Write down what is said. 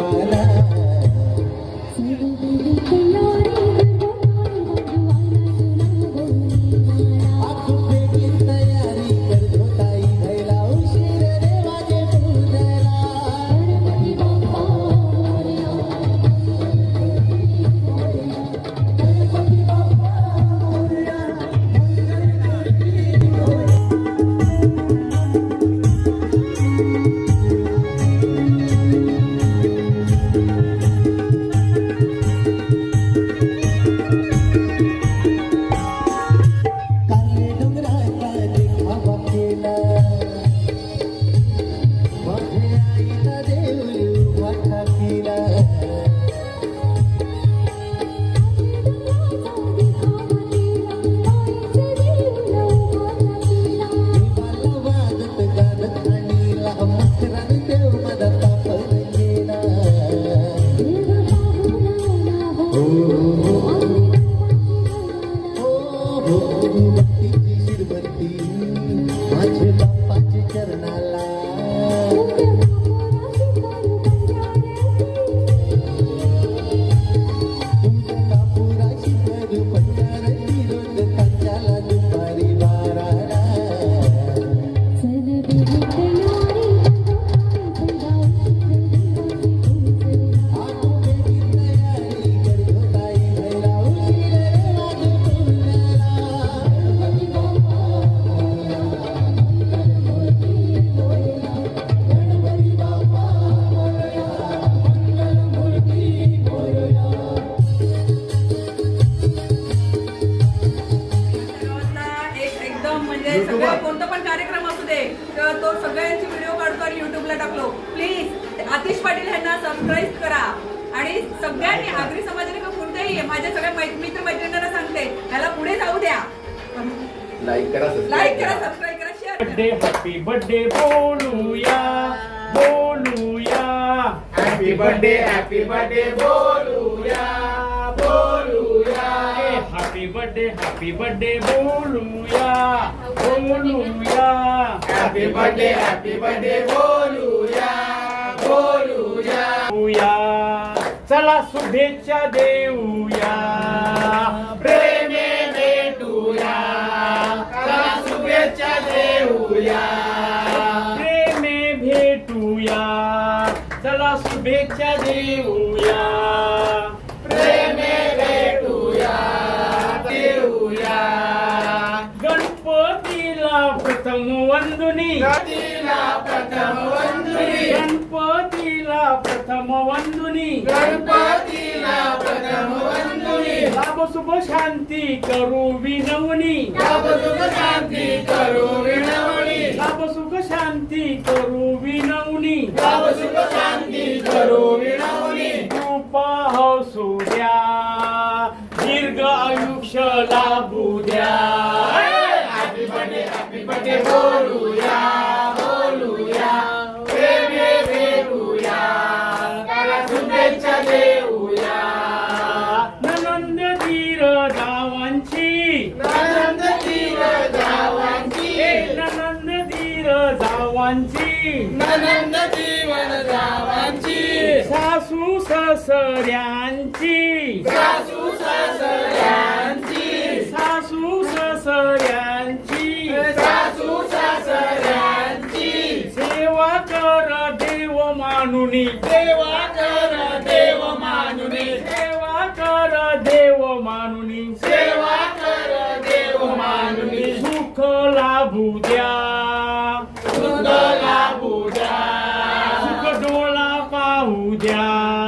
Guadalajara. Atish Patil यांना subscribe करा. आणि सगळ्यांनी आगरी समाजाने का कोणत्याही माझ्या सगळ्या मै- मित्र मैत्रिणींना सांगते ह्याला पुढे जाऊ द्या. लाईक करा लाईक करा सबस्क्राईब करा शेअर करा. बर्थडे हॅपी बर्थडे बोलूया बोलूया. हॅपी बर्थडे हॅपी बर्थडे बोलूया बोलूया. हॅपी बर्थडे हॅपी बर्थडे बोलूया बोलूया. हॅपी बर्थडे हॅपी बर्थडे बोलूया. बोलूया चला शुभेच्छा देऊया. प्रेमे भेटूया. चला शुभेच्छा देऊया. प्रेमे भेटूया. चला शुभेच्छा देऊया. प्रेमे भेटूया. देऊया. गणपतीला प्रथम वंदुनी. गतीला प्रथम वंदुनी. गणपतीला प्रथम वंदुनी गणपतीला प्रथम वंदुनी लाभ शुभ शांती करू विनवणी. लाभ सुख शांती करू विनवणी. लाभ सुख शांती करू विनवणी. लाभ सुख शांती करू विनवणी. कृपा हसू द्या दीर्घ आयुष्य लाभू द्या. हॅपी बर्थडे हॅपी बर्थडे बोलूया आनंद जीवन जावांची सासू ससऱ्यांची. सासू सासऱ्यांची. सासू ससऱ्यांची. सासू सासऱ्यांची. सेवा कर देव मानुनी. देवा कर देव मानुनी. सेवा कर देव मानुनी. सेवा उद्या.